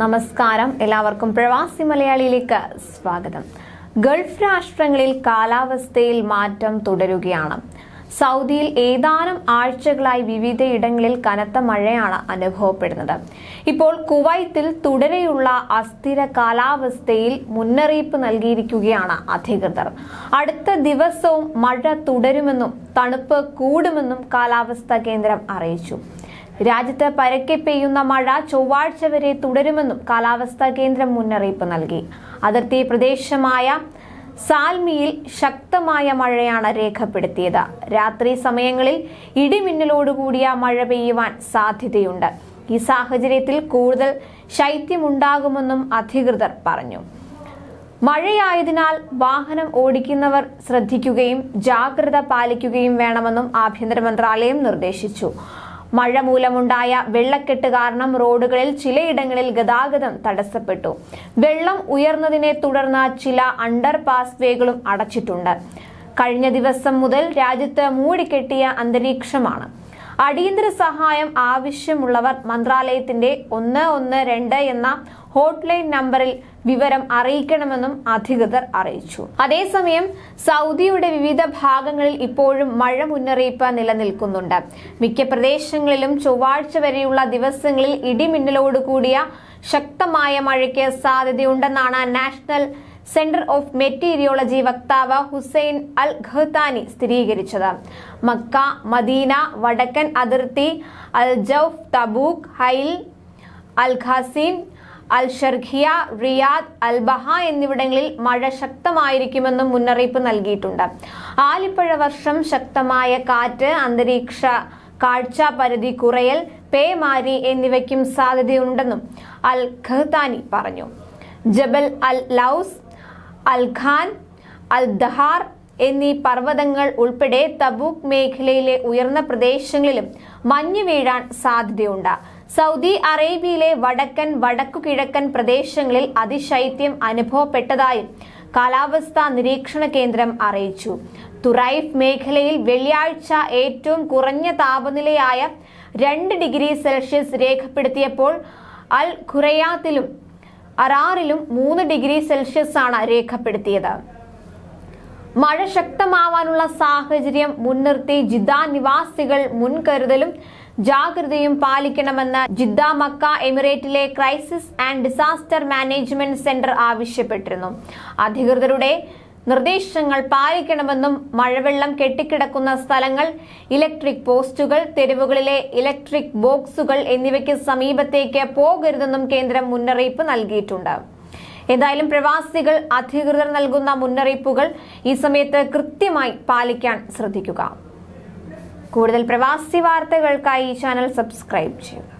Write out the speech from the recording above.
നമസ്കാരം. എല്ലാവർക്കും പ്രവാസി മലയാളിയിലേക്ക് സ്വാഗതം. ഗൾഫ് രാഷ്ട്രങ്ങളിൽ കാലാവസ്ഥയിൽ മാറ്റം തുടരുകയാണ്. സൗദിയിൽ ഏതാനും ആഴ്ചകളായി വിവിധയിടങ്ങളിൽ കനത്ത മഴയാണ് അനുഭവപ്പെടുന്നത്. ഇപ്പോൾ കുവൈത്തിൽ തുടരെയുള്ള അസ്ഥിര കാലാവസ്ഥയിൽ മുന്നറിയിപ്പ് നൽകിയിരിക്കുകയാണ് അധികൃതർ. അടുത്ത ദിവസവും മഴ തുടരുമെന്നും തണുപ്പ് കൂടുമെന്നും കാലാവസ്ഥാ കേന്ദ്രം അറിയിച്ചു. രാജ്യത്ത് പരക്കെ പെയ്യുന്ന മഴ ചൊവ്വാഴ്ച വരെ തുടരുമെന്നും കാലാവസ്ഥാ കേന്ദ്രം മുന്നറിയിപ്പ് നൽകി. അതിർത്തി പ്രദേശമായ സാൽമിയിൽ ശക്തമായ മഴയാണ് രേഖപ്പെടുത്തിയത്. രാത്രി സമയങ്ങളിൽ ഇടിമിന്നലോടുകൂടിയ മഴ പെയ്യുവാൻ സാധ്യതയുണ്ട്. ഈ സാഹചര്യത്തിൽ കൂടുതൽ ശൈത്യമുണ്ടാകുമെന്നും അധികൃതർ പറഞ്ഞു. മഴയായതിനാൽ വാഹനം ഓടിക്കുന്നവർ ശ്രദ്ധിക്കുകയും ജാഗ്രത പാലിക്കുകയും വേണമെന്നും ആഭ്യന്തര മന്ത്രാലയം നിർദ്ദേശിച്ചു. മഴ മൂലമുണ്ടായ വെള്ളക്കെട്ട് കാരണം റോഡുകളിൽ ചിലയിടങ്ങളിൽ ഗതാഗതം തടസ്സപ്പെട്ടു. വെള്ളം ഉയർന്നതിനെ തുടർന്ന് ചില അണ്ടർ പാസ് വേകളും അടച്ചിട്ടുണ്ട്. കഴിഞ്ഞ ദിവസം മുതൽ രാജ്യത്ത് മൂടിക്കെട്ടിയ അന്തരീക്ഷമാണ്. അടിയന്തര സഹായം ആവശ്യമുള്ളവർ മന്ത്രാലയത്തിന്റെ ഒന്ന് ഒന്ന് രണ്ട് എന്ന ഹോട്ട്ലൈൻ നമ്പറിൽ വിവരം അറിയിക്കണമെന്നും അധികൃതർ അറിയിച്ചു. അതേസമയം സൗദിയുടെ വിവിധ ഭാഗങ്ങളിൽ ഇപ്പോഴും മഴ മുന്നറിയിപ്പ് നിലനിൽക്കുന്നുണ്ട്. മിക്ക പ്രദേശങ്ങളിലും ചൊവ്വാഴ്ച വരെയുള്ള ദിവസങ്ങളിൽ ഇടിമിന്നലോട് കൂടിയ ശക്തമായ മഴയ്ക്ക് സാധ്യതയുണ്ടെന്നാണ് നാഷണൽ സെന്റർ ഓഫ് മെറ്റീരിയോളജി വക്താവ് ഹുസൈൻ അൽ ഖത്താനി സ്ഥിരീകരിച്ചത്. മക്ക മദീന വടക്കൻ അതിർത്തി Al Jouf Tabuk Hail Al Qassim Al Sharqiya Riyadh Al Baha എന്നിവിടങ്ങളിൽ മഴ ശക്തമായിരിക്കുമെന്നും മുന്നറിയിപ്പ് നൽകിയിട്ടുണ്ട്. ആലിപ്പഴ വർഷം ശക്തമായ കാറ്റ് അന്തരീക്ഷ കാഴ്ച പരിധി കുറയൽ പേമാരി എന്നിവയ്ക്കും സാധ്യതയുണ്ടെന്നും അൽ ഖഹ്താനി പറഞ്ഞു. ജബൽ അൽ ലൌസ് അൽ അൽദഹാർ അൽ ദഹാർ എന്നീ പർവതങ്ങൾ ഉൾപ്പെടെ തബൂക്ക് മേഖലയിലെ ഉയർന്ന പ്രദേശങ്ങളിലും മഞ്ഞ് വീഴാൻ സാധ്യതയുണ്ട്. സൗദി അറേബ്യയിലെ വടക്കൻ വടക്കു കിഴക്കൻ പ്രദേശങ്ങളിൽ അതിശൈത്യം അനുഭവപ്പെട്ടതായും കാലാവസ്ഥാ നിരീക്ഷണ കേന്ദ്രം അറിയിച്ചു. തുറൈഫ് മേഖലയിൽ വെള്ളിയാഴ്ച ഏറ്റവും കുറഞ്ഞ താപനിലയായ രണ്ട് ഡിഗ്രി സെൽഷ്യസ് രേഖപ്പെടുത്തിയപ്പോൾ അൽ ഖുറയാത്തിലും അറാറിലും മൂന്ന് ഡിഗ്രി സെൽഷ്യസ് ആണ് രേഖപ്പെടുത്തിയത്. മഴ ശക്തമാവാനുള്ള സാഹചര്യം മുൻനിർത്തി ജിദ്ദ നിവാസികൾ മുൻകരുതലും ജാഗ്രതയും പാലിക്കണമെന്ന് Jeddah Mecca എമിറേറ്റിലെ crisis and disaster management centre ആവശ്യപ്പെട്ടിരുന്നു. അധികൃതരുടെ നിർദ്ദേശങ്ങൾ പാലിക്കണമെന്നും മഴവെള്ളം കെട്ടിക്കിടക്കുന്ന സ്ഥലങ്ങൾ ഇലക്ട്രിക് പോസ്റ്റുകൾ തെരുവുകളിലെ ഇലക്ട്രിക് ബോക്സുകൾ എന്നിവയ്ക്ക് സമീപത്തേക്ക് പോകരുതെന്നും കേന്ദ്രം മുന്നറിയിപ്പ് നൽകിയിട്ടുണ്ട്. എന്തായാലും പ്രവാസികൾ അധികൃതർ നൽകുന്ന മുന്നറിയിപ്പുകൾ ഈ സമയത്ത് കൃത്യമായി പാലിക്കാൻ ശ്രദ്ധിക്കുക. കൂടുതൽ പ്രവാസി വാർത്തകൾക്കായി ഈ ചാനൽ സബ്സ്ക്രൈബ് ചെയ്യുക.